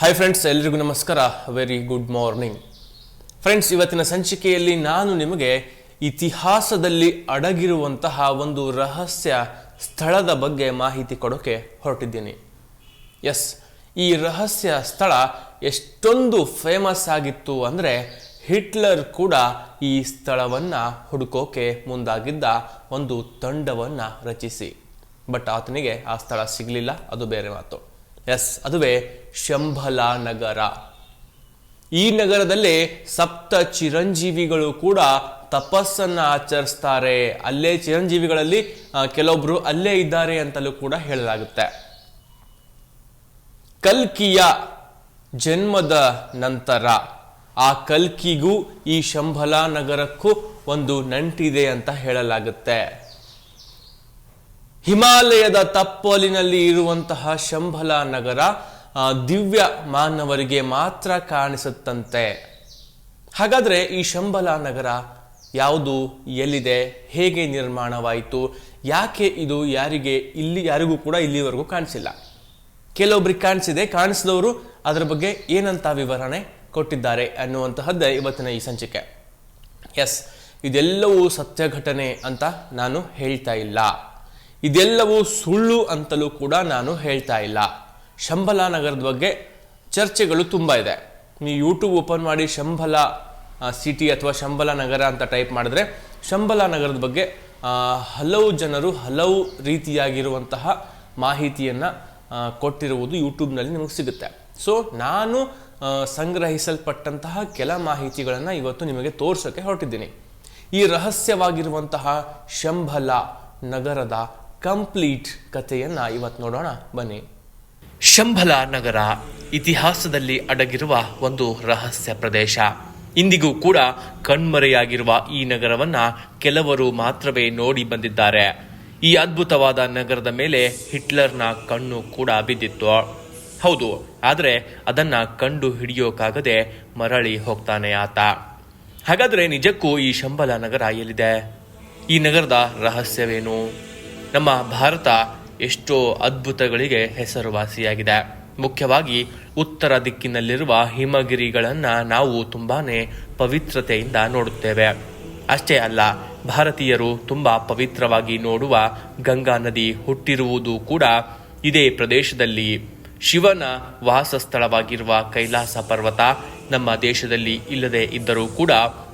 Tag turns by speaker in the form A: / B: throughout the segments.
A: Hi friends ಎಲ್ರಿಗೂ ನಮಸ್ಕಾರ. Very good morning friends ಇವತ್ತಿನ ಸಂಚಿಕೆಯಲ್ಲಿ ನಾನು ನಿಮಗೆ ಇತಿಹಾಸದಲ್ಲಿ ಅಡಗಿರುವಂತಹ ಒಂದು ರಹಸ್ಯ ಸ್ಥಳದ ಬಗ್ಗೆ ಮಾಹಿತಿ ಕೊಡೋಕೆ ಹೊರಟಿದ್ದೀನಿ. ಎಸ್ ಈ ರಹಸ್ಯ ಸ್ಥಳ ಎಷ್ಟೊಂದು ಫೇಮಸ್ ಆಗಿತ್ತು ಅಂದರೆ ಹಿಟ್ಲರ್ ಕೂಡ ಈ ಸ್ಥಳವನ್ನು ಹುಡುಕೋಕೆ ಮುಂದಾಗಿದ್ದ ಒಂದು ತಂಡವನ್ನು ರಚಿಸಿ. ಬಟ್ ಆತನಿಗೆ ಆ ಸ್ಥಳ ಸಿಗಲಿಲ್ಲ, ಅದು ಬೇರೆ ಮಾತು. ಎಸ್ ಅದುವೇ ಶಂಭಲ ನಗರ ಈ ನಗರದಲ್ಲಿ ಸಪ್ತ ಚಿರಂಜೀವಿಗಳು ಕೂಡ ತಪಸ್ಸನ್ನು ಆಚರಿಸ್ತಾರೆ. ಅಲ್ಲೇ ಚಿರಂಜೀವಿಗಳಲ್ಲಿ ಕೆಲವೊಬ್ರು ಅಲ್ಲೇ ಇದ್ದಾರೆ ಅಂತಲೂ ಕೂಡ ಹೇಳಲಾಗುತ್ತೆ. ಕಲ್ಕಿಯ ಜನ್ಮದ ನಂತರ ಆ ಕಲ್ಕಿಗೂ ಈ ಶಂಭಲ ನಗರಕ್ಕೂ ಒಂದು ನಂಟಿದೆ ಅಂತ ಹೇಳಲಾಗುತ್ತೆ. ಹಿಮಾಲಯದ ತಪ್ಪಲಿನಲ್ಲಿ ಇರುವಂತಹ ಶಂಭಲ ನಗರ ದಿವ್ಯ ಮಾನವರಿಗೆ ಮಾತ್ರ ಕಾಣಿಸುತ್ತಂತೆ. ಹಾಗಾದ್ರೆ ಈ ಶಂಬಲ ನಗರ ಯಾವುದು, ಎಲ್ಲಿದೆ, ಹೇಗೆ ನಿರ್ಮಾಣವಾಯಿತು, ಯಾಕೆ ಇದು ಯಾರಿಗೆ ಇಲ್ಲಿ, ಯಾರಿಗೂ ಕೂಡ ಇಲ್ಲಿವರೆಗೂ ಕಾಣಿಸಿಲ್ಲ. ಕೆಲವೊಬ್ರಿಗೆ ಕಾಣಿಸಿದೆ, ಕಾಣಿಸಿದವರು ಅದರ ಬಗ್ಗೆ ಏನಂತ ವಿವರಣೆ ಕೊಟ್ಟಿದ್ದಾರೆ ಅನ್ನುವಂತಹದ್ದೇ ಇವತ್ತಿನ ಈ ಸಂಚಿಕೆ. ಎಸ್ ಇದೆಲ್ಲವೂ ಸತ್ಯ ಘಟನೆ ಅಂತ ನಾನು ಹೇಳ್ತಾ ಇಲ್ಲ. ಇದೆಲ್ಲವೂ ಸುಳ್ಳು ಅಂತಲೂ ಕೂಡ ನಾನು ಹೇಳ್ತಾ ಇಲ್ಲ. ಶಂಬಲ ನಗರದ ಬಗ್ಗೆ ಚರ್ಚೆಗಳು ತುಂಬ ಇದೆ. ನೀವು ಯೂಟ್ಯೂಬ್ ಓಪನ್ ಮಾಡಿ ಶಂಬಲ ಸಿಟಿ ಅಥವಾ ಶಂಬಲ ನಗರ ಅಂತ ಟೈಪ್ ಮಾಡಿದ್ರೆ ಶಂಬಲ ನಗರದ ಬಗ್ಗೆ ಹಲವು ಜನರು ಹಲವು ರೀತಿಯಾಗಿರುವಂತಹ ಮಾಹಿತಿಯನ್ನು ಕೊಟ್ಟಿರುವುದು ಯೂಟ್ಯೂಬ್ನಲ್ಲಿ ನಿಮಗೆ ಸಿಗುತ್ತೆ. ಸೊ ನಾನು ಸಂಗ್ರಹಿಸಲ್ಪಟ್ಟಂತಹ ಕೆಲ ಮಾಹಿತಿಗಳನ್ನು ಇವತ್ತು ನಿಮಗೆ ತೋರಿಸೋಕ್ಕೆ ಹೊರಟಿದ್ದೀನಿ. ಈ ರಹಸ್ಯವಾಗಿರುವಂತಹ ಶಂಬಲ ನಗರದ ಕಂಪ್ಲೀಟ್ ಕಥೆಯನ್ನ ಇವತ್ತು ನೋಡೋಣ. ಬನ್ನಿ. ಶಂಭಲ ನಗರ ಇತಿಹಾಸದಲ್ಲಿ ಅಡಗಿರುವ ಒಂದು ರಹಸ್ಯ ಪ್ರದೇಶ. ಇಂದಿಗೂ ಕೂಡ ಕಣ್ಮರೆಯಾಗಿರುವ ಈ ನಗರವನ್ನ ಕೆಲವರು ಮಾತ್ರವೇ ನೋಡಿ ಬಂದಿದ್ದಾರೆ. ಈ ಅದ್ಭುತವಾದ ನಗರದ ಮೇಲೆ ಹಿಟ್ಲರ್ನ ಕಣ್ಣು ಕೂಡ ಬಿದ್ದಿತ್ತು. ಹೌದು, ಆದರೆ ಅದನ್ನ ಕಂಡು ಹಿಡಿಯೋಕಾಗದೆ ಮರಳಿ ಹೋಗ್ತಾನೆ ಆತ. ಹಾಗಾದ್ರೆ ನಿಜಕ್ಕೂ ಈ ಶಂಬಲ ನಗರ ಎಲ್ಲಿದೆ? ಈ ನಗರದ ರಹಸ್ಯವೇನು? ನಮ್ಮ ಭಾರತ ಎಷ್ಟೋ ಅದ್ಭುತಗಳಿಗೆ ಹೆಸರುವಾಸಿಯಾಗಿದೆ. ಮುಖ್ಯವಾಗಿ ಉತ್ತರ ದಿಕ್ಕಿನಲ್ಲಿರುವ ಹಿಮಗಿರಿಗಳನ್ನ ನಾವು ತುಂಬಾನೇ ಪವಿತ್ರತೆಯಿಂದ ನೋಡುತ್ತೇವೆ. ಅಷ್ಟೇ ಅಲ್ಲ, ಭಾರತೀಯರು ತುಂಬಾ ಪವಿತ್ರವಾಗಿ ನೋಡುವ ಗಂಗಾ ನದಿ ಹುಟ್ಟಿರುವುದು ಕೂಡ ಇದೇ ಪ್ರದೇಶದಲ್ಲಿ. ಶಿವನ ವಾಸಸ್ಥಳವಾಗಿರುವ ಕೈಲಾಸ ಪರ್ವತ ನಮ್ಮ ದೇಶದಲ್ಲಿ ಇಲ್ಲದೆ ಇದ್ದರೂ ಕೂಡ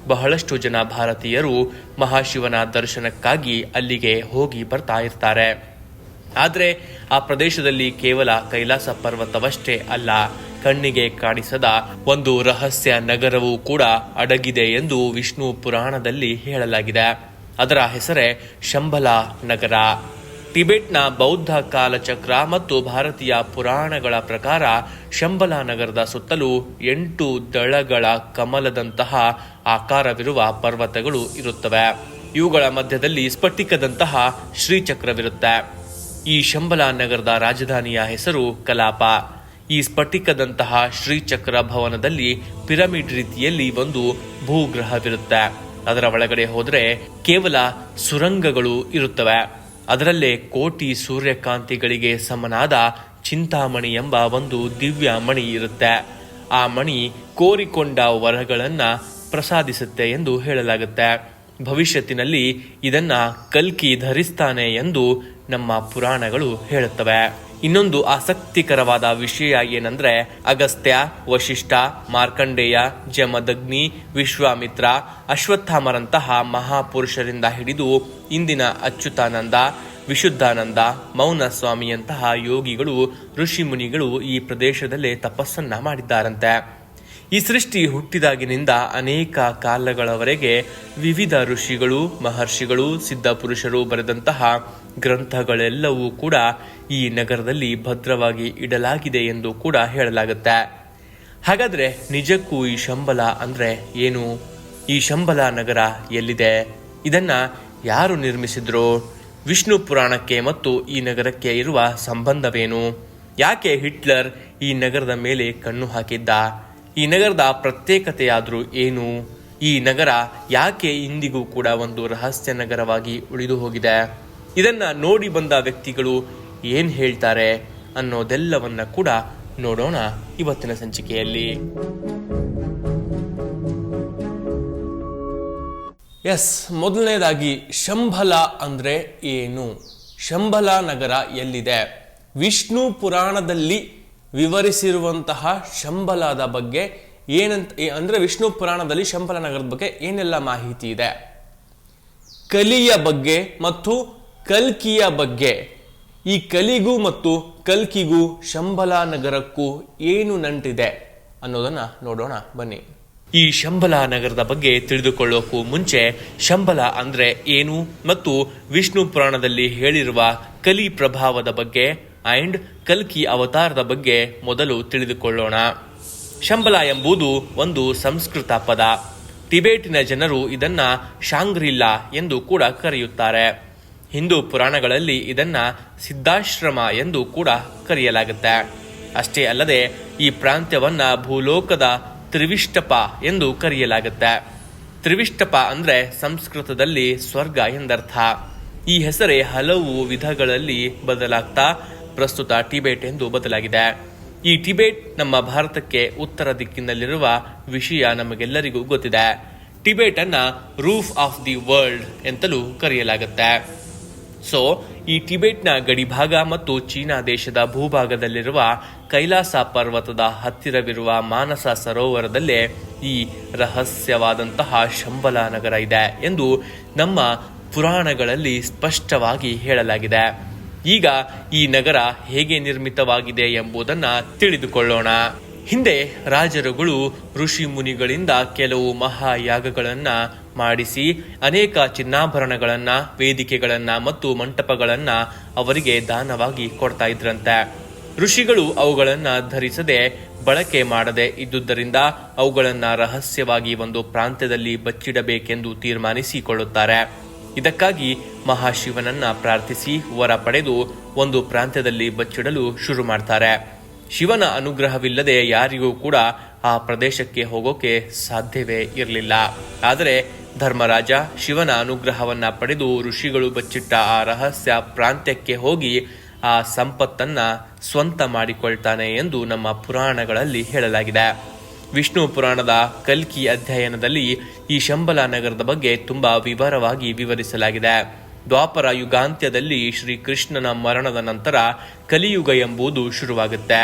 A: ಬಹಳಷ್ಟು ಜನ ಭಾರತೀಯರು ಮಹಾಶಿವನ ದರ್ಶನಕ್ಕಾಗಿ ಅಲ್ಲಿಗೆ ಹೋಗಿ ಬರ್ತಾ ಇರ್ತಾರೆ. ಆದರೆ ಆ ಪ್ರದೇಶದಲ್ಲಿ ಕೇವಲ ಕೈಲಾಸ ಪರ್ವತವಷ್ಟೇ ಅಲ್ಲ, ಕಣ್ಣಿಗೆ ಕಾಣಿಸದ ಒಂದು ರಹಸ್ಯ ನಗರವೂ ಕೂಡ ಅಡಗಿದೆ ಎಂದು ವಿಷ್ಣು ಪುರಾಣದಲ್ಲಿ ಹೇಳಲಾಗಿದೆ. ಅದರ ಹೆಸರೇ ಶಂಬಲ ನಗರ. ಟಿಬೆಟ್ನ ಬೌದ್ಧ ಕಾಲಚಕ್ರ ಮತ್ತು ಭಾರತೀಯ ಪುರಾಣಗಳ ಪ್ರಕಾರ ಶಂಬಲ ನಗರದ ಸುತ್ತಲೂ ಎಂಟು ದಳಗಳ ಕಮಲದಂತಹ ಆಕಾರವಿರುವ ಪರ್ವತಗಳು ಇರುತ್ತವೆ. ಇವುಗಳ ಮಧ್ಯದಲ್ಲಿ ಸ್ಫಟಿಕದಂತಹ ಶ್ರೀಚಕ್ರವಿರುತ್ತೆ. ಈ ಶಂಬಲ ನಗರದ ರಾಜಧಾನಿಯ ಹೆಸರು ಕಲಾಪ. ಈ ಸ್ಫಟಿಕದಂತಹ ಶ್ರೀಚಕ್ರ ಭವನದಲ್ಲಿ ಪಿರಮಿಡ್ ರೀತಿಯಲ್ಲಿ ಒಂದು ಭೂಗ್ರಹವಿರುತ್ತೆ. ಅದರ ಒಳಗಡೆ ಹೋದರೆ ಕೇವಲ ಸುರಂಗಗಳು ಇರುತ್ತವೆ. ಅದರಲ್ಲೇ ಕೋಟಿ ಸೂರ್ಯಕಾಂತಿಗಳಿಗೆ ಸಮನಾದ ಚಿಂತಾಮಣಿ ಎಂಬ ಒಂದು ದಿವ್ಯ ಮಣಿ ಇರುತ್ತೆ. ಆ ಮಣಿ ಕೋರಿಕೊಂಡ ವರಗಳನ್ನ ಪ್ರಸಾದಿಸುತ್ತೆ ಎಂದು ಹೇಳಲಾಗುತ್ತೆ. ಭವಿಷ್ಯತ್ತಿನಲ್ಲಿ ಇದನ್ನ ಕಲ್ಕಿ ಧರಿಸ್ತಾನೆ ಎಂದು ನಮ್ಮ ಪುರಾಣಗಳು ಹೇಳುತ್ತವೆ. ಇನ್ನೊಂದು ಆಸಕ್ತಿಕರವಾದ ವಿಷಯ ಏನಂದ್ರೆ, ಅಗಸ್ತ್ಯ, ವಶಿಷ್ಠ, ಮಾರ್ಕಂಡೇಯ, ಜಮದಗ್ನಿ, ವಿಶ್ವಾಮಿತ್ರ, ಅಶ್ವತ್ಥಾಮರಂತಹ ಮಹಾಪುರುಷರಿಂದ ಹಿಡಿದು ಇಂದಿನ ಅಚ್ಯುತಾನಂದ, ವಿಶುದ್ಧಾನಂದ ಮೌನ ಸ್ವಾಮಿಯಂತಹ ಯೋಗಿಗಳು ಋಷಿಮುನಿಗಳು ಈ ಪ್ರದೇಶದಲ್ಲೇ ತಪಸ್ಸನ್ನ ಮಾಡಿದ್ದಾರಂತೆ. ಈ ಸೃಷ್ಟಿ ಹುಟ್ಟಿದಾಗಿನಿಂದ ಅನೇಕ ಕಾಲಗಳವರೆಗೆ ವಿವಿಧ ಋಷಿಗಳು, ಮಹರ್ಷಿಗಳು, ಸಿದ್ಧ ಪುರುಷರು ಬರೆದಂತಹ ಗ್ರಂಥಗಳೆಲ್ಲವೂ ಕೂಡ ಈ ನಗರದಲ್ಲಿ ಭದ್ರವಾಗಿ ಇಡಲಾಗಿದೆ ಎಂದು ಕೂಡ ಹೇಳಲಾಗುತ್ತೆ. ಹಾಗಾದ್ರೆ ನಿಜಕ್ಕೂ ಈ ಶಂಬಲ ಅಂದ್ರೆ ಏನು? ಈ ಶಂಬಲ ನಗರ ಎಲ್ಲಿದೆ? ಇದನ್ನ ಯಾರು ನಿರ್ಮಿಸಿದ್ರು? ವಿಷ್ಣು ಪುರಾಣಕ್ಕೆ ಮತ್ತು ಈ ನಗರಕ್ಕೆ ಇರುವ ಸಂಬಂಧವೇನು? ಯಾಕೆ ಹಿಟ್ಲರ್ ಈ ನಗರದ ಮೇಲೆ ಕಣ್ಣು ಹಾಕಿದ್ದ? ಈ ನಗರದ ಪ್ರತ್ಯೇಕತೆಯಾದರೂ ಏನು? ಈ ನಗರ ಯಾಕೆ ಇಂದಿಗೂ ಕೂಡ ಒಂದು ರಹಸ್ಯ ನಗರವಾಗಿ ಉಳಿದು ಹೋಗಿದೆ? ಇದನ್ನ ನೋಡಿ ಬಂದ ವ್ಯಕ್ತಿಗಳು ಏನ್ ಹೇಳ್ತಾರೆ ಅನ್ನೋದೆಲ್ಲವನ್ನ ಕೂಡ ನೋಡೋಣ ಇವತ್ತಿನ ಸಂಚಿಕೆಯಲ್ಲಿ. ಎಸ್, ಮೊದಲನೇದಾಗಿ ಶಂಭಲ ಅಂದ್ರೆ ಏನು? ಶಂಭಲ ನಗರ ಎಲ್ಲಿದೆ? ವಿಷ್ಣು ಪುರಾಣದಲ್ಲಿ ವಿವರಿಸಿರುವಂತಹ ಶಂಬಲದ ಬಗ್ಗೆ ಏನಂತ ಅಂದರೆ ವಿಷ್ಣು ಪುರಾಣದಲ್ಲಿ ಶಂಬಲ ನಗರದ ಬಗ್ಗೆ ಏನೆಲ್ಲ ಮಾಹಿತಿ ಇದೆ? ಕಲಿಯ ಬಗ್ಗೆ ಮತ್ತು ಕಲ್ಕಿಯ ಬಗ್ಗೆ. ಈ ಕಲಿಗೂ ಮತ್ತು ಕಲ್ಕಿಗೂ ಶಂಬಲ ನಗರಕ್ಕೂ ಏನು ನಂಟಿದೆ ಅನ್ನೋದನ್ನ ನೋಡೋಣ, ಬನ್ನಿ. ಈ ಶಂಬಲ ನಗರದ ಬಗ್ಗೆ ತಿಳಿದುಕೊಳ್ಳೋಕ್ಕೂ ಮುಂಚೆ ಶಂಬಲ ಅಂದ್ರೆ ಏನು ಮತ್ತು ವಿಷ್ಣು ಪುರಾಣದಲ್ಲಿ ಹೇಳಿರುವ ಕಲಿ ಪ್ರಭಾವದ ಬಗ್ಗೆ ಅಂಡ್ ಕಲ್ಕಿ ಅವತಾರದ ಬಗ್ಗೆ ಮೊದಲು ತಿಳಿದುಕೊಳ್ಳೋಣ. ಶಂಬಲ ಎಂಬುದು ಒಂದು ಸಂಸ್ಕೃತ ಪದ. ಟಿಬೇಟಿನ ಜನರು ಇದನ್ನ ಶಾಂಗ್ರಿಲ್ಲಾ ಎಂದು ಕೂಡ ಕರೆಯುತ್ತಾರೆ. ಹಿಂದೂ ಪುರಾಣಗಳಲ್ಲಿ ಇದನ್ನ ಸಿದ್ಧಾಶ್ರಮ ಎಂದು ಕೂಡ ಕರೆಯಲಾಗುತ್ತೆ. ಅಷ್ಟೇ ಅಲ್ಲದೆ ಈ ಪ್ರಾಂತ್ಯವನ್ನ ಭೂಲೋಕದ ತ್ರಿವಿಷ್ಟಪ ಎಂದು ಕರೆಯಲಾಗುತ್ತೆ. ತ್ರಿವಿಷ್ಟಪ ಅಂದ್ರೆ ಸಂಸ್ಕೃತದಲ್ಲಿ ಸ್ವರ್ಗ ಎಂದರ್ಥ. ಈ ಹೆಸರೇ ಹಲವು ವಿಧಗಳಲ್ಲಿ ಬದಲಾಗ್ತಾ ಪ್ರಸ್ತುತ ಟಿಬೇಟ್ ಎಂದು ಬದಲಾಗಿದೆ. ಈ ಟಿಬೇಟ್ ನಮ್ಮ ಭಾರತಕ್ಕೆ ಉತ್ತರ ದಿಕ್ಕಿನಲ್ಲಿರುವ ವಿಷಯ ನಮಗೆಲ್ಲರಿಗೂ ಗೊತ್ತಿದೆ. ಟಿಬೇಟ್ ಅನ್ನ ರೂಫ್ ಆಫ್ ದಿ ವರ್ಲ್ಡ್ ಎಂತಲೂ ಕರೆಯಲಾಗುತ್ತೆ. ಸೊ, ಈ ಟಿಬೆಟ್ನ ಗಡಿಭಾಗ ಮತ್ತು ಚೀನಾ ದೇಶದ ಭೂಭಾಗದಲ್ಲಿರುವ ಕೈಲಾಸ ಪರ್ವತದ ಹತ್ತಿರವಿರುವ ಮಾನಸ ಸರೋವರದಲ್ಲೇ ಈ ರಹಸ್ಯವಾದಂತಹ ಶಂಬಲ ನಗರ ಇದೆ ಎಂದು ನಮ್ಮ ಪುರಾಣಗಳಲ್ಲಿ ಸ್ಪಷ್ಟವಾಗಿ ಹೇಳಲಾಗಿದೆ. ಈಗ ಈ ನಗರ ಹೇಗೆ ನಿರ್ಮಿತವಾಗಿದೆ ಎಂಬುದನ್ನ ತಿಳಿದುಕೊಳ್ಳೋಣ. ಹಿಂದೆ ರಾಜರುಗಳು, ಋಷಿ ಮುನಿಗಳಿಂದ ಕೆಲವು ಮಹಾಯಾಗಗಳನ್ನು ಮಾಡಿಸಿ, ಅನೇಕ ಚಿನ್ನಾಭರಣಗಳನ್ನ, ವೇದಿಕೆಗಳನ್ನ ಮತ್ತು ಮಂಟಪಗಳನ್ನ ಅವರಿಗೆ ದಾನವಾಗಿ ಕೊಡ್ತಾ ಇದ್ರಂತೆ. ಋಷಿಗಳು ಅವುಗಳನ್ನ ಧರಿಸದೆ ಬಳಕೆ ಮಾಡದೆ ಇದ್ದುದರಿಂದ ಅವುಗಳನ್ನ ರಹಸ್ಯವಾಗಿ ಒಂದು ಪ್ರಾಂತ್ಯದಲ್ಲಿ ಬಚ್ಚಿಡಬೇಕೆಂದು ತೀರ್ಮಾನಿಸಿಕೊಳ್ಳುತ್ತಾರೆ. ಇದಕ್ಕಾಗಿ ಮಹಾಶಿವನನ್ನ ಪ್ರಾರ್ಥಿಸಿ ವರ ಪಡೆದು ಒಂದು ಪ್ರಾಂತ್ಯದಲ್ಲಿ ಬಚ್ಚಿಡಲು ಶುರು ಮಾಡ್ತಾರೆ. ಶಿವನ ಅನುಗ್ರಹವಿಲ್ಲದೆ ಯಾರಿಗೂ ಕೂಡ ಆ ಪ್ರದೇಶಕ್ಕೆ ಹೋಗೋಕೆ ಸಾಧ್ಯವೇ ಇರಲಿಲ್ಲ. ಆದರೆ ಧರ್ಮರಾಜ ಶಿವನ ಅನುಗ್ರಹವನ್ನ ಪಡೆದು ಋಷಿಗಳು ಬಚ್ಚಿಟ್ಟ ಆ ರಹಸ್ಯ ಪ್ರಾಂತ್ಯಕ್ಕೆ ಹೋಗಿ ಆ ಸಂಪತ್ತನ್ನ ಸ್ವಂತ ಮಾಡಿಕೊಳ್ತಾನೆ ಎಂದು ನಮ್ಮ ಪುರಾಣಗಳಲ್ಲಿ ಹೇಳಲಾಗಿದೆ. ವಿಷ್ಣು ಪುರಾಣದ ಕಲ್ಕಿ ಅಧ್ಯಯನದಲ್ಲಿ ಈ ಶಂಬಲ ನಗರದ ಬಗ್ಗೆ ತುಂಬಾ ವಿವರವಾಗಿ ವಿವರಿಸಲಾಗಿದೆ. ದ್ವಾಪರ ಯುಗಾಂತ್ಯದಲ್ಲಿ ಶ್ರೀ ಕೃಷ್ಣನ ಮರಣದ ನಂತರ ಕಲಿಯುಗ ಎಂಬುದು ಶುರುವಾಗುತ್ತೆ.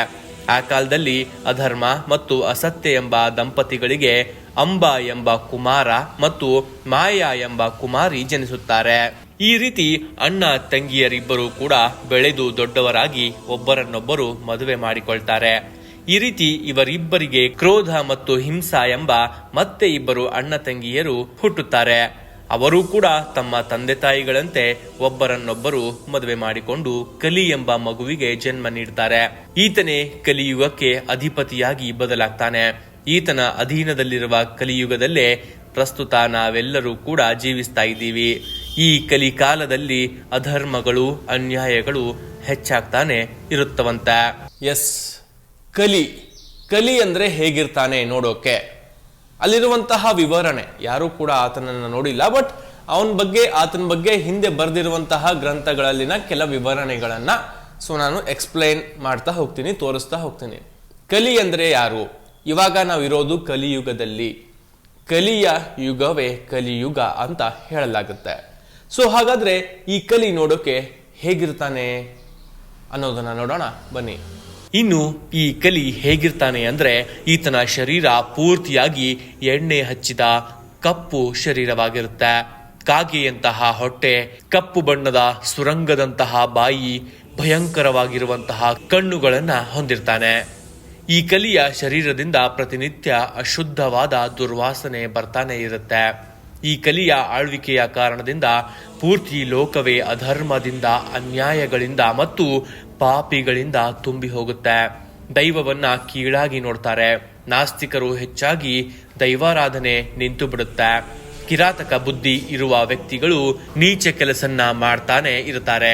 A: ಆ ಕಾಲದಲ್ಲಿ ಅಧರ್ಮ ಮತ್ತು ಅಸತ್ಯ ಎಂಬ ದಂಪತಿಗಳಿಗೆ ಅಂಬ ಎಂಬ ಕುಮಾರ ಮತ್ತು ಮಾಯಾ ಎಂಬ ಕುಮಾರಿ ಜನಿಸುತ್ತಾರೆ. ಈ ರೀತಿ ಅಣ್ಣ ತಂಗಿಯರಿಬ್ಬರು ಕೂಡ ಬೆಳೆದು ದೊಡ್ಡವರಾಗಿ ಒಬ್ಬರನ್ನೊಬ್ಬರು ಮದುವೆ ಮಾಡಿಕೊಳ್ತಾರೆ. ಈ ರೀತಿ ಇವರಿಬ್ಬರಿಗೆ ಕ್ರೋಧ ಮತ್ತು ಹಿಂಸಾ ಎಂಬ ಮತ್ತೆ ಇಬ್ಬರು ಅಣ್ಣ ತಂಗಿಯರು ಹುಟ್ಟುತ್ತಾರೆ. ಅವರು ಕೂಡ ತಮ್ಮ ತಂದೆ ತಾಯಿಗಳಂತೆ ಒಬ್ಬರನ್ನೊಬ್ಬರು ಮದುವೆ ಮಾಡಿಕೊಂಡು ಕಲಿ ಎಂಬ ಮಗುವಿಗೆ ಜನ್ಮ ನೀಡ್ತಾರೆ. ಈತನೇ ಕಲಿಯುಗಕ್ಕೆ ಅಧಿಪತಿಯಾಗಿ ಬದಲಾಗ್ತಾನೆ. ಈತನ ಅಧೀನದಲ್ಲಿರುವ ಕಲಿಯುಗದಲ್ಲೇ ಪ್ರಸ್ತುತ ನಾವೆಲ್ಲರೂ ಕೂಡ ಜೀವಿಸ್ತಾ ಇದ್ದೀವಿ. ಈ ಕಲಿಕಾಲದಲ್ಲಿ ಅಧರ್ಮಗಳು, ಅನ್ಯಾಯಗಳು ಹೆಚ್ಚಾಗ್ತಾನೆ ಇರುತ್ತವಂತ. ಎಸ್. ಕಲಿ. ಕಲಿ ಅಂದರೆ ಹೇಗಿರ್ತಾನೆ ನೋಡೋಕೆ? ಅಲ್ಲಿರುವಂತಹ ವಿವರಣೆ. ಯಾರೂ ಕೂಡ ಆತನನ್ನು ನೋಡಿಲ್ಲ ಬಟ್ ಅವನ ಬಗ್ಗೆ, ಆತನ ಬಗ್ಗೆ ಹಿಂದೆ ಬರೆದಿರುವಂತಹ ಗ್ರಂಥಗಳಲ್ಲಿನ ಕೆಲ ವಿವರಣೆಗಳನ್ನು ಸೊ ನಾನು ಎಕ್ಸ್ಪ್ಲೈನ್ ಮಾಡ್ತಾ ಹೋಗ್ತೀನಿ, ತೋರಿಸ್ತಾ ಹೋಗ್ತೀನಿ. ಕಲಿ ಅಂದರೆ ಯಾರು? ಇವಾಗ ನಾವಿರೋದು ಕಲಿಯುಗದಲ್ಲಿ. ಕಲಿಯ ಯುಗವೇ ಕಲಿಯುಗ ಅಂತ ಹೇಳಲಾಗುತ್ತೆ. ಸೊ ಹಾಗಾದರೆ ಈ ಕಲಿ ನೋಡೋಕೆ ಹೇಗಿರ್ತಾನೆ ಅನ್ನೋದನ್ನು ನೋಡೋಣ. ಬನ್ನಿ. ಇನ್ನು ಈ ಕಲಿ ಹೇಗಿರ್ತಾನೆ ಅಂದ್ರೆ ಈತನ ಶರೀರ ಪೂರ್ತಿಯಾಗಿ ಎಣ್ಣೆ ಹಚ್ಚಿದ ಕಪ್ಪು ಶರೀರವಾಗಿರುತ್ತೆ. ಕಾಗೆಯಂತಹ ಹೊಟ್ಟೆ, ಕಪ್ಪು ಬಣ್ಣದ ಸುರಂಗದಂತಹ ಬಾಯಿ, ಭಯಂಕರವಾಗಿರುವಂತಹ ಕಣ್ಣುಗಳನ್ನ ಹೊಂದಿರ್ತಾನೆ. ಈ ಕಲಿಯ ಶರೀರದಿಂದ ಪ್ರತಿನಿತ್ಯ ಅಶುದ್ಧವಾದ ದುರ್ವಾಸನೆ ಬರ್ತಾನೆ ಇರುತ್ತೆ. ಈ ಕಲಿಯ ಆಳ್ವಿಕೆಯ ಕಾರಣದಿಂದ ಪೂರ್ತಿ ಲೋಕವೇ ಅಧರ್ಮದಿಂದ, ಅನ್ಯಾಯಗಳಿಂದ ಮತ್ತು ಪಾಪಿಗಳಿಂದ ತುಂಬಿ ಹೋಗುತ್ತೆ. ದೈವವನ್ನ ಕೀಳಾಗಿ ನೋಡ್ತಾರೆ. ನಾಸ್ತಿಕರು ಹೆಚ್ಚಾಗಿ ದೈವಾರಾಧನೆ ನಿಂತು ಬಿಡುತ್ತೆ. ಕಿರಾತಕ ಬುದ್ಧಿ ಇರುವ ವ್ಯಕ್ತಿಗಳು ನೀಚ ಕೆಲಸನ್ನ ಮಾಡ್ತಾನೆ ಇರ್ತಾರೆ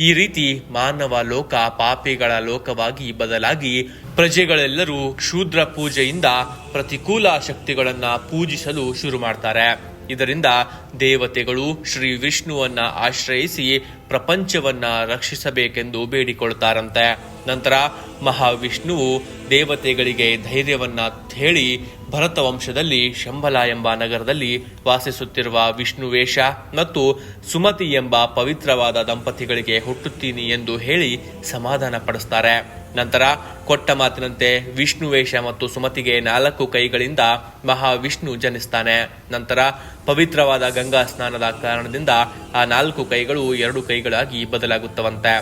A: ಈ ರೀತಿ ಮಾನವ ಲೋಕ ಪಾಪಿಗಳ ಲೋಕವಾಗಿ ಬದಲಾಗಿ ಪ್ರಜೆಗಳೆಲ್ಲರೂ ಕ್ಷೂದ್ರ ಪೂಜೆಯಿಂದ ಪ್ರತಿಕೂಲ ಶಕ್ತಿಗಳನ್ನ ಪೂಜಿಸಲು ಶುರು ಮಾಡ್ತಾರೆ. ಇದರಿಂದ ದೇವತೆಗಳು ಶ್ರೀ ವಿಷ್ಣುವನ್ನ ಆಶ್ರಯಿಸಿ ಪ್ರಪಂಚವನ್ನ ರಕ್ಷಿಸಬೇಕೆಂದು ಬೇಡಿಕೊಳ್ತಾರಂತೆ. ನಂತರ ಮಹಾವಿಷ್ಣುವು ದೇವತೆಗಳಿಗೆ ಧೈರ್ಯವನ್ನ ಹೇಳಿ ಭರತ ವಂಶದಲ್ಲಿ ಶಂಬಲ ಎಂಬ ನಗರದಲ್ಲಿ ವಾಸಿಸುತ್ತಿರುವ ವಿಷ್ಣುವೇಶ ಮತ್ತು ಸುಮತಿ ಎಂಬ ಪವಿತ್ರವಾದ ದಂಪತಿಗಳಿಗೆ ಹುಟ್ಟುತ್ತೀನಿ ಎಂದು ಹೇಳಿ ಸಮಾಧಾನ ಪಡಿಸ್ತಾರೆ. ನಂತರ ಕೊಟ್ಟ ಮಾತಿನಂತೆ ವಿಷ್ಣುವೇಶ ಮತ್ತು ಸುಮತಿಗೆ ನಾಲ್ಕು ಕೈಗಳಿಂದ ಮಹಾವಿಷ್ಣು ಜನಿಸ್ತಾನೆ. ನಂತರ ಪವಿತ್ರವಾದ ಗಂಗಾ ಸ್ನಾನದ ಕಾರಣದಿಂದ ಆ ನಾಲ್ಕು ಕೈಗಳು ಎರಡು ಕೈಗಳಾಗಿ ಬದಲಾಗುತ್ತವಂತೆ.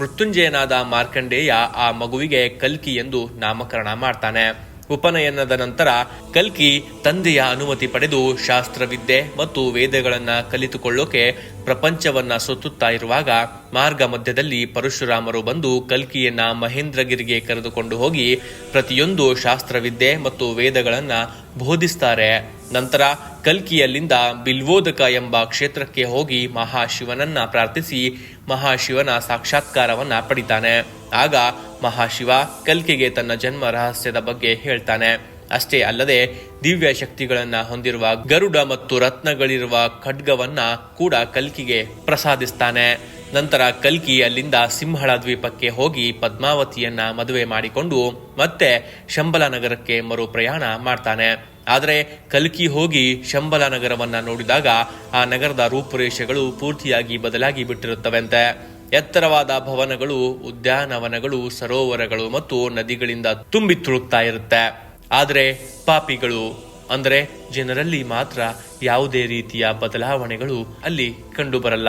A: ಮೃತ್ಯುಂಜಯನಾದ ಮಾರ್ಕಂಡೇಯ ಆ ಮಗುವಿಗೆ ಕಲ್ಕಿ ಎಂದು ನಾಮಕರಣ ಮಾಡ್ತಾನೆ. ಉಪನಯನದ ನಂತರ ಕಲ್ಕಿ ತಂದೆಯ ಅನುಮತಿ ಪಡೆದು ಶಾಸ್ತ್ರವಿದ್ಯೆ ಮತ್ತು ವೇದಗಳನ್ನ ಕಲಿತುಕೊಳ್ಳೋಕೆ ಪ್ರಪಂಚವನ್ನ ಸುತ್ತುತ್ತಾ ಇರುವಾಗ ಮಾರ್ಗ ಮಧ್ಯದಲ್ಲಿ ಪರಶುರಾಮರು ಬಂದು ಕಲ್ಕಿಯನ್ನ ಮಹೇಂದ್ರಗಿರಿಗೆ ಕರೆದುಕೊಂಡು ಹೋಗಿ ಪ್ರತಿಯೊಂದು ಶಾಸ್ತ್ರವಿದ್ಯೆ ಮತ್ತು ವೇದಗಳನ್ನ ಬೋಧಿಸ್ತಾರೆ. ನಂತರ ಕಲ್ಕಿಯಲ್ಲಿಂದ ಬಿಲ್ವೋದಕ ಎಂಬ ಕ್ಷೇತ್ರಕ್ಕೆ ಹೋಗಿ ಮಹಾಶಿವನನ್ನ ಪ್ರಾರ್ಥಿಸಿ ಮಹಾಶಿವನ ಸಾಕ್ಷಾತ್ಕಾರವನ್ನ ಪಡಿತಾನೆ. ಆಗ ಮಹಾಶಿವ ಕಲ್ಕಿಗೆ ತನ್ನ ಜನ್ಮ ರಹಸ್ಯದ ಬಗ್ಗೆ ಹೇಳ್ತಾನೆ. ಅಷ್ಟೇ ಅಲ್ಲದೆ ದಿವ್ಯ ಶಕ್ತಿಗಳನ್ನ ಹೊಂದಿರುವ ಗರುಡ ಮತ್ತು ರತ್ನಗಳಿರುವ ಖಡ್ಗವನ್ನ ಕೂಡ ಕಲ್ಕಿಗೆ ಪ್ರಸಾದಿಸ್ತಾನೆ. ನಂತರ ಕಲ್ಕಿ ಅಲ್ಲಿಂದ ಸಿಂಹಳ ದ್ವೀಪಕ್ಕೆ ಹೋಗಿ ಪದ್ಮಾವತಿಯನ್ನ ಮದುವೆ ಮಾಡಿಕೊಂಡು ಮತ್ತೆ ಶಂಬಲ ನಗರಕ್ಕೆ ಮರು ಪ್ರಯಾಣ ಮಾಡ್ತಾನೆ. ಆದರೆ ಕಲ್ಕಿ ಹೋಗಿ ಶಂಬಲ ನಗರವನ್ನು ನೋಡಿದಾಗ ಆ ನಗರದ ರೂಪುರೇಷೆಗಳು ಪೂರ್ತಿಯಾಗಿ ಬದಲಾಗಿ ಬಿಟ್ಟಿರುತ್ತವೆಂತೆ. ಎತ್ತರವಾದ ಭವನಗಳು, ಉದ್ಯಾನವನಗಳು, ಸರೋವರಗಳು ಮತ್ತು ನದಿಗಳಿಂದ ತುಂಬಿ ತುಳುಕ್ತಾ ಇರುತ್ತೆ. ಆದರೆ ಪಾಪಿಗಳು, ಅಂದರೆ ಜನರಲ್ಲಿ ಮಾತ್ರ ಯಾವುದೇ ರೀತಿಯ ಬದಲಾವಣೆಗಳು ಅಲ್ಲಿ ಕಂಡುಬರಲ್ಲ.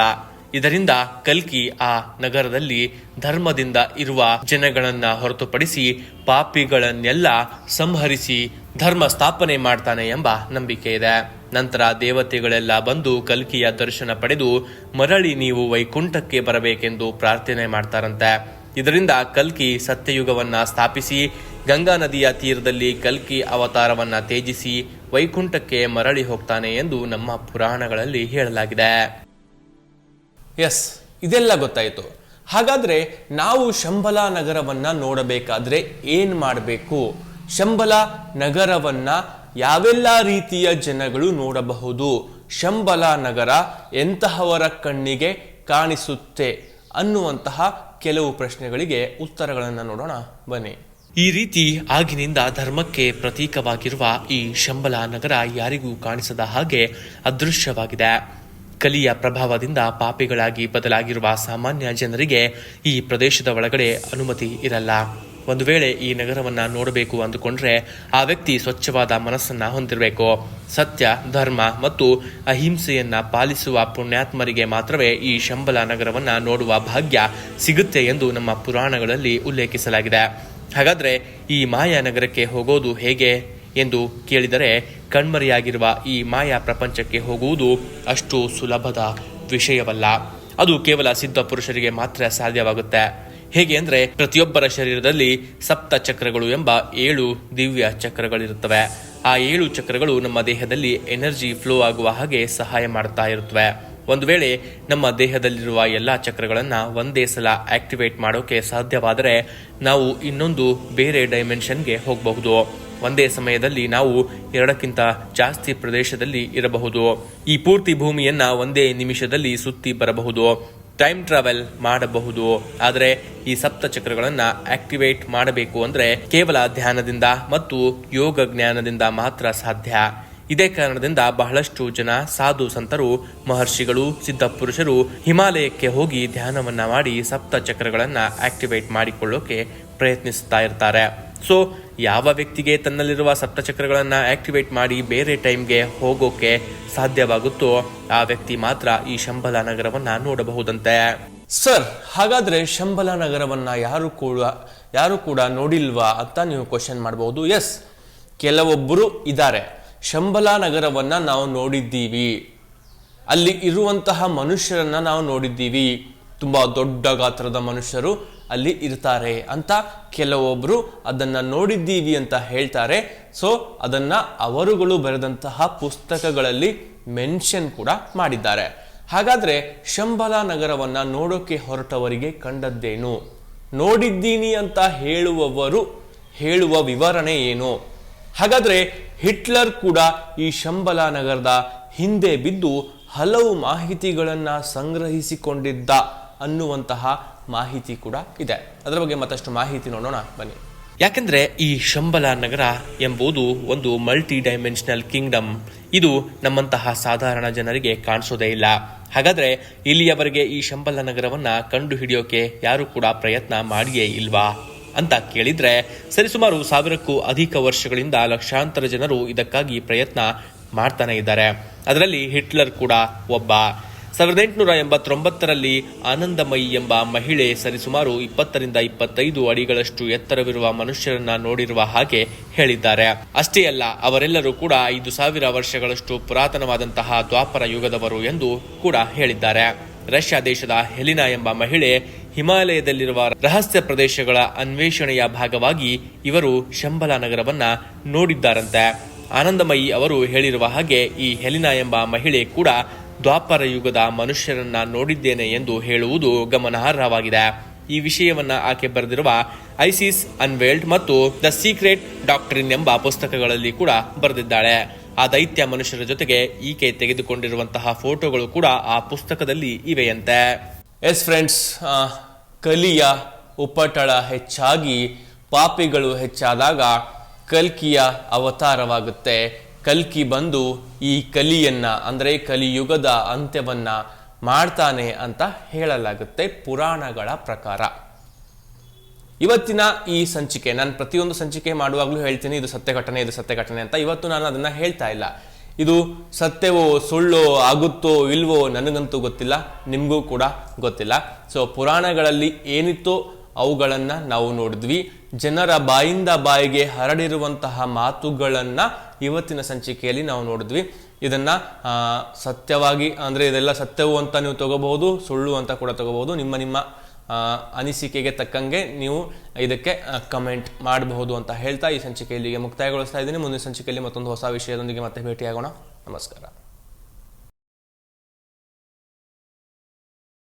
A: ಇದರಿಂದ ಕಲ್ಕಿ ಆ ನಗರದಲ್ಲಿ ಧರ್ಮದಿಂದ ಇರುವ ಜನಗಳನ್ನ ಹೊರತುಪಡಿಸಿ ಪಾಪಿಗಳನ್ನೆಲ್ಲ ಸಂಹರಿಸಿ ಧರ್ಮ ಸ್ಥಾಪನೆ ಮಾಡ್ತಾನೆ ಎಂಬ ನಂಬಿಕೆ ಇದೆ. ನಂತರ ದೇವತೆಗಳೆಲ್ಲ ಬಂದು ಕಲ್ಕಿಯ ದರ್ಶನ ಪಡೆದು ಮರಳಿ ನೀವು ವೈಕುಂಠಕ್ಕೆ ಬರಬೇಕೆಂದು ಪ್ರಾರ್ಥನೆ ಮಾಡ್ತಾರಂತೆ. ಇದರಿಂದ ಕಲ್ಕಿ ಸತ್ಯಯುಗವನ್ನ ಸ್ಥಾಪಿಸಿ, ಗಂಗಾ ನದಿಯ ತೀರದಲ್ಲಿ ಕಲ್ಕಿ ಅವತಾರವನ್ನ ತೇಜಿಸಿ ವೈಕುಂಠಕ್ಕೆ ಮರಳಿ ಹೋಗ್ತಾನೆ ಎಂದು ನಮ್ಮ ಪುರಾಣಗಳಲ್ಲಿ ಹೇಳಲಾಗಿದೆ. ಎಸ್ ಇದೆಲ್ಲ ಗೊತ್ತಾಯಿತು. ಹಾಗಾದರೆ ನಾವು ಶಂಬಲ ನಗರವನ್ನು ನೋಡಬೇಕಾದ್ರೆ ಏನು ಮಾಡಬೇಕು? ಶಂಬಲ ನಗರವನ್ನು ಯಾವೆಲ್ಲ ರೀತಿಯ ಜನಗಳು ನೋಡಬಹುದು? ಶಂಬಲ ನಗರ ಎಂತಹವರ ಕಣ್ಣಿಗೆ ಕಾಣಿಸುತ್ತೆ ಅನ್ನುವಂತಹ ಕೆಲವು ಪ್ರಶ್ನೆಗಳಿಗೆ ಉತ್ತರಗಳನ್ನು ನೋಡೋಣ. ಬನ್ನಿ. ಈ ರೀತಿ ಆಗಿನಿಂದ ಧರ್ಮಕ್ಕೆ ಪ್ರತೀಕವಾಗಿರುವ ಈ ಶಂಬಲ ನಗರ ಯಾರಿಗೂ ಕಾಣಿಸದ ಹಾಗೆ ಅದೃಶ್ಯವಾಗಿದೆ. ಕಲಿಯ ಪ್ರಭಾವದಿಂದ ಪಾಪಿಗಳಾಗಿ ಬದಲಾಗಿರುವ ಸಾಮಾನ್ಯ ಜನರಿಗೆ ಈ ಪ್ರದೇಶದ ಒಳಗಡೆ ಅನುಮತಿ ಇರಲ್ಲ. ಒಂದು ವೇಳೆ ಈ ನಗರವನ್ನ ನೋಡಬೇಕು ಅಂದುಕೊಂಡ್ರೆ ಆ ವ್ಯಕ್ತಿ ಸ್ವಚ್ಛವಾದ ಮನಸ್ಸನ್ನ ಹೊಂದಿರಬೇಕು. ಸತ್ಯ, ಧರ್ಮ ಮತ್ತು ಅಹಿಂಸೆಯನ್ನ ಪಾಲಿಸುವ ಪುಣ್ಯಾತ್ಮರಿಗೆ ಮಾತ್ರವೇ ಈ ಶಂಬಲ ನಗರವನ್ನ ನೋಡುವ ಭಾಗ್ಯ ಸಿಗುತ್ತೆ ಎಂದು ನಮ್ಮ ಪುರಾಣಗಳಲ್ಲಿ ಉಲ್ಲೇಖಿಸಲಾಗಿದೆ. ಹಾಗಾದ್ರೆ ಈ ಮಾಯಾ ನಗರಕ್ಕೆ ಹೋಗೋದು ಹೇಗೆ? ಎಂದು ಕೇಳಿದರೆ, ಕಣ್ಮರೆಯಾಗಿರುವ ಈ ಮಾಯಾ ಪ್ರಪಂಚಕ್ಕೆ ಹೋಗುವುದು ಅಷ್ಟು ಸುಲಭದ ವಿಷಯವಲ್ಲ. ಅದು ಕೇವಲ ಸಿದ್ಧ ಪುರುಷರಿಗೆ ಮಾತ್ರ ಸಾಧ್ಯವಾಗುತ್ತೆ. ಹೇಗೆ ಅಂದ್ರೆ, ಪ್ರತಿಯೊಬ್ಬರ ಶರೀರದಲ್ಲಿ ಸಪ್ತ ಚಕ್ರಗಳು ಎಂಬ ಏಳು ದಿವ್ಯ ಚಕ್ರಗಳಿರುತ್ತವೆ. ಆ ಏಳು ಚಕ್ರಗಳು ನಮ್ಮ ದೇಹದಲ್ಲಿ ಎನರ್ಜಿ ಫ್ಲೋ ಆಗುವ ಹಾಗೆ ಸಹಾಯ ಮಾಡ್ತಾ ಇರುತ್ತವೆ. ಒಂದು ವೇಳೆ ನಮ್ಮ ದೇಹದಲ್ಲಿರುವ ಎಲ್ಲ ಚಕ್ರಗಳನ್ನ ಒಂದೇ ಸಲ ಆಕ್ಟಿವೇಟ್ ಮಾಡೋಕೆ ಸಾಧ್ಯವಾದರೆ, ನಾವು ಇನ್ನೊಂದು ಬೇರೆ ಡೈಮೆನ್ಷನ್ಗೆ ಹೋಗಬಹುದು. ಒಂದೇ ಸಮಯದಲ್ಲಿ ನಾವು ಎರಡಕ್ಕಿಂತ ಜಾಸ್ತಿ ಪ್ರದೇಶದಲ್ಲಿ ಇರಬಹುದು. ಈ ಪೂರ್ತಿ ಭೂಮಿಯನ್ನ ಒಂದೇ ನಿಮಿಷದಲ್ಲಿ ಸುತ್ತಿ ಬರಬಹುದು. ಟೈಮ್ ಟ್ರಾವೆಲ್ ಮಾಡಬಹುದು. ಆದರೆ ಈ ಸಪ್ತ ಚಕ್ರಗಳನ್ನ ಆಕ್ಟಿವೇಟ್ ಮಾಡಬೇಕು ಅಂದ್ರೆ ಕೇವಲ ಧ್ಯಾನದಿಂದ ಮತ್ತು ಯೋಗ ಜ್ಞಾನದಿಂದ ಮಾತ್ರ ಸಾಧ್ಯ. ಇದೇ ಕಾರಣದಿಂದ ಬಹಳಷ್ಟು ಜನ ಸಾಧು ಸಂತರು, ಮಹರ್ಷಿಗಳು ಸಿದ್ಧ ಪುರುಷರು ಹಿಮಾಲಯಕ್ಕೆ ಹೋಗಿ ಧ್ಯಾನವನ್ನ ಮಾಡಿ ಸಪ್ತ ಚಕ್ರಗಳನ್ನ ಆಕ್ಟಿವೇಟ್ ಮಾಡಿಕೊಳ್ಳೋಕೆ ಪ್ರಯತ್ನಿಸುತ್ತಾ ಇರ್ತಾರೆ. ಸೊ ಯಾವ ವ್ಯಕ್ತಿಗೆ ತನ್ನಲ್ಲಿರುವ ಸಪ್ತಚಕ್ರಗಳನ್ನು ಆಕ್ಟಿವೇಟ್ ಮಾಡಿ ಬೇರೆ ಟೈಮ್ಗೆ ಹೋಗೋಕೆ ಸಾಧ್ಯವಾಗುತ್ತೋ, ಆ ವ್ಯಕ್ತಿ ಮಾತ್ರ ಈ ಶಂಬಲ ನಗರವನ್ನು ನೋಡಬಹುದಂತೆ. ಸರ್ ಹಾಗಾದ್ರೆ ಶಂಬಲ ನಗರವನ್ನು ಯಾರು ಕೂಡ ಯಾರು ಕೂಡ ನೋಡಿಲ್ವಾ ಅಂತ ನೀವು ಕ್ವಶನ್ ಮಾಡಬಹುದು ಎಸ್ ಕೆಲವೊಬ್ಬರು ಇದ್ದಾರೆ. ಶಂಬಲ ನಗರವನ್ನು ನಾವು ನೋಡಿದ್ದೀವಿ. ಅಲ್ಲಿ ಇರುವಂತಹ ಮನುಷ್ಯರನ್ನು ನಾವು ನೋಡಿದ್ದೀವಿ. ತುಂಬ ದೊಡ್ಡ ಗಾತ್ರದ ಮನುಷ್ಯರು. ಅಲ್ಲಿ ಇರ್ತಾರೆ ಅಂತ ಕೆಲವೊಬ್ಬರು ಅದನ್ನು ನೋಡಿದ್ದೀವಿ ಅಂತ ಹೇಳ್ತಾರೆ. ಸೊ ಅದನ್ನು ಅವರುಗಳು ಬರೆದಂತಹ ಪುಸ್ತಕಗಳಲ್ಲಿ ಮೆನ್ಷನ್ ಕೂಡ ಮಾಡಿದ್ದಾರೆ. ಹಾಗಾದರೆ ಶಂಬಲ ನಗರವನ್ನು ನೋಡೋಕೆ ಹೊರಟವರಿಗೆ ಕಂಡದ್ದೇನು? ನೋಡಿದ್ದೀನಿ ಅಂತ ಹೇಳುವವರು, ಹೇಳುವ ವಿವರಣೆ ಏನು? ಹಾಗಾದರೆ ಹಿಟ್ಲರ್ ಕೂಡ ಈ ಶಂಬಲ ನಗರದ ಹಿಂದೆ ಬಿದ್ದು ಹಲವು ಮಾಹಿತಿಗಳನ್ನು ಸಂಗ್ರಹಿಸಿಕೊಂಡಿದ್ದ ಅನ್ನುವಂತಹ ಮಾಹಿತಿ ಕೂಡ ಇದೆ. ಅದರ ಬಗ್ಗೆ ಮತ್ತಷ್ಟು ಮಾಹಿತಿ ನೋಡೋಣ, ಬನ್ನಿ. ಯಾಕೆಂದ್ರೆ ಈ ಶಂಬಲ ನಗರ ಎಂಬುದು ಒಂದು ಮಲ್ಟಿ ಡೈಮೆನ್ಷನಲ್ ಕಿಂಗ್ಡಮ್ ಇದು ನಮ್ಮಂತಹ ಸಾಧಾರಣ ಜನರಿಗೆ ಕಾಣಿಸೋದೇ ಇಲ್ಲ. ಹಾಗಾದ್ರೆ ಇಲ್ಲಿಯವರೆಗೆ ಈ ಶಂಬಲ ನಗರವನ್ನ ಕಂಡು ಹಿಡಿಯೋಕೆ ಯಾರು ಕೂಡ ಪ್ರಯತ್ನ ಮಾಡಿಯೇ ಇಲ್ವಾ? ಅಂತ ಕೇಳಿದ್ರೆ ಸರಿಸುಮಾರು ಸಾವಿರಕ್ಕೂ ಅಧಿಕ ವರ್ಷಗಳಿಂದ ಲಕ್ಷಾಂತರ ಜನರು ಇದಕ್ಕಾಗಿ ಪ್ರಯತ್ನ ಮಾಡ್ತಾನೆ ಇದ್ದಾರೆ. ಅದರಲ್ಲಿ ಹಿಟ್ಲರ್ ಕೂಡ ಒಬ್ಬ. ಸಾವಿರದ ಎಂಟುನೂರ ಎಂಬತ್ತೊಂಬತ್ತರಲ್ಲಿ ಆನಂದಮಯಿ ಎಂಬ ಮಹಿಳೆ ಸರಿಸುಮಾರು ಇಪ್ಪತ್ತರಿಂದ ಇಪ್ಪತ್ತೈದು ಅಡಿಗಳಷ್ಟು ಎತ್ತರವಿರುವ ಮನುಷ್ಯರನ್ನ ನೋಡಿರುವ ಹಾಗೆ ಹೇಳಿದ್ದಾರೆ. ಅಷ್ಟೇ ಅಲ್ಲ, ಅವರೆಲ್ಲರೂ ಕೂಡ ಐದು ಸಾವಿರ ವರ್ಷಗಳಷ್ಟು ಪುರಾತನವಾದಂತಹ ದ್ವಾಪರ ಯುಗದವರು ಎಂದು ಕೂಡ ಹೇಳಿದ್ದಾರೆ. ರಷ್ಯಾ ದೇಶದ ಹೆಲಿನಾ ಎಂಬ ಮಹಿಳೆ ಹಿಮಾಲಯದಲ್ಲಿರುವ ರಹಸ್ಯ ಪ್ರದೇಶಗಳ ಅನ್ವೇಷಣೆಯ ಭಾಗವಾಗಿ ಇವರು ಶಂಬಲ ನಗರವನ್ನ ನೋಡಿದ್ದಾರಂತೆ. ಆನಂದಮಯಿ ಅವರು ಹೇಳಿರುವ ಹಾಗೆ ಈ ಹೆಲಿನಾ ಎಂಬ ಮಹಿಳೆ ಕೂಡ ದ್ವಾಪರ ಯುಗದ ಮನುಷ್ಯರನ್ನ ನೋಡಿದ್ದೇನೆ ಎಂದು ಹೇಳುವುದು ಗಮನಾರ್ಹವಾಗಿದೆ. ಈ ವಿಷಯವನ್ನ ಆಕೆ ಬರೆದಿರುವ ಐಸಿಸ್ ಅನ್ವೇಲ್ಡ್ ಮತ್ತು ದ ಸೀಕ್ರೆಟ್ ಡಾಕ್ಟ್ರಿನ್ ಎಂಬ ಪುಸ್ತಕಗಳಲ್ಲಿ ಕೂಡ ಬರೆದಿದ್ದಾಳೆ. ಆ ದೈತ್ಯ ಮನುಷ್ಯರ ಜೊತೆಗೆ ಈಕೆ ತೆಗೆದುಕೊಂಡಿರುವಂತಹ ಫೋಟೋಗಳು ಕೂಡ ಆ ಪುಸ್ತಕದಲ್ಲಿ ಇವೆಯಂತೆ. ಎಸ್ ಫ್ರೆಂಡ್ಸ್ ಕಲಿಯ ಉಪಟಳ ಹೆಚ್ಚಾಗಿ ಪಾಪಿಗಳು ಹೆಚ್ಚಾದಾಗ ಕಲ್ಕಿಯ ಅವತಾರವಾಗುತ್ತೆ. ಕಲ್ಕಿ ಬಂದು ಈ ಕಲಿಯನ್ನ, ಅಂದರೆ ಕಲಿಯುಗದ ಅಂತ್ಯವನ್ನ ಮಾಡ್ತಾನೆ ಅಂತ ಹೇಳಲಾಗುತ್ತೆ ಪುರಾಣಗಳ ಪ್ರಕಾರ. ಇವತ್ತಿನ ಈ ಸಂಚಿಕೆ, ನಾನು ಪ್ರತಿಯೊಂದು ಸಂಚಿಕೆ ಮಾಡುವಾಗಲೂ ಹೇಳ್ತೀನಿ, ಇದು ಸತ್ಯ ಘಟನೆ, ಇದು ಸತ್ಯ ಘಟನೆ ಅಂತ. ಇವತ್ತು ನಾನು ಅದನ್ನ ಹೇಳ್ತಾ ಇಲ್ಲ. ಇದು ಸತ್ಯವೋ, ಸುಳ್ಳೋ, ಆಗುತ್ತೋ, ಇಲ್ವೋ ನನಗಂತೂ ಗೊತ್ತಿಲ್ಲ, ನಿಮಗೂ ಕೂಡ ಗೊತ್ತಿಲ್ಲ. ಸೊ ಪುರಾಣಗಳಲ್ಲಿ ಏನಿತ್ತೋ ಅವುಗಳನ್ನ ನಾವು ನೋಡಿದ್ವಿ. ಜನರ ಬಾಯಿಂದ ಬಾಯಿಗೆ ಹರಡಿರುವಂತಹ ಮಾತುಗಳನ್ನು ಇವತ್ತಿನ ಸಂಚಿಕೆಯಲ್ಲಿ ನಾವು ನೋಡಿದ್ವಿ. ಇದನ್ನ ಸತ್ಯವಾಗಿ, ಅಂದ್ರೆ ಇದೆಲ್ಲ ಸತ್ಯವು ಅಂತ ನೀವು ತಗೋಬಹುದು, ಸುಳ್ಳು ಅಂತ ಕೂಡ ತಗೋಬಹುದು. ನಿಮ್ಮ ನಿಮ್ಮ ಅನಿಸಿಕೆಗೆ ತಕ್ಕಂಗೆ ನೀವು ಇದಕ್ಕೆ ಕಮೆಂಟ್ ಮಾಡಬಹುದು ಅಂತ ಹೇಳ್ತಾ ಈ ಸಂಚಿಕೆಯಲ್ಲಿ ಮುಕ್ತಾಯಗೊಳಿಸ್ತಾ ಇದ್ದೀನಿ. ಮುಂದಿನ ಸಂಚಿಕೆಯಲ್ಲಿ ಮತ್ತೊಂದು ಹೊಸ ವಿಷಯದೊಂದಿಗೆ ಮತ್ತೆ ಭೇಟಿಯಾಗೋಣ. ನಮಸ್ಕಾರ.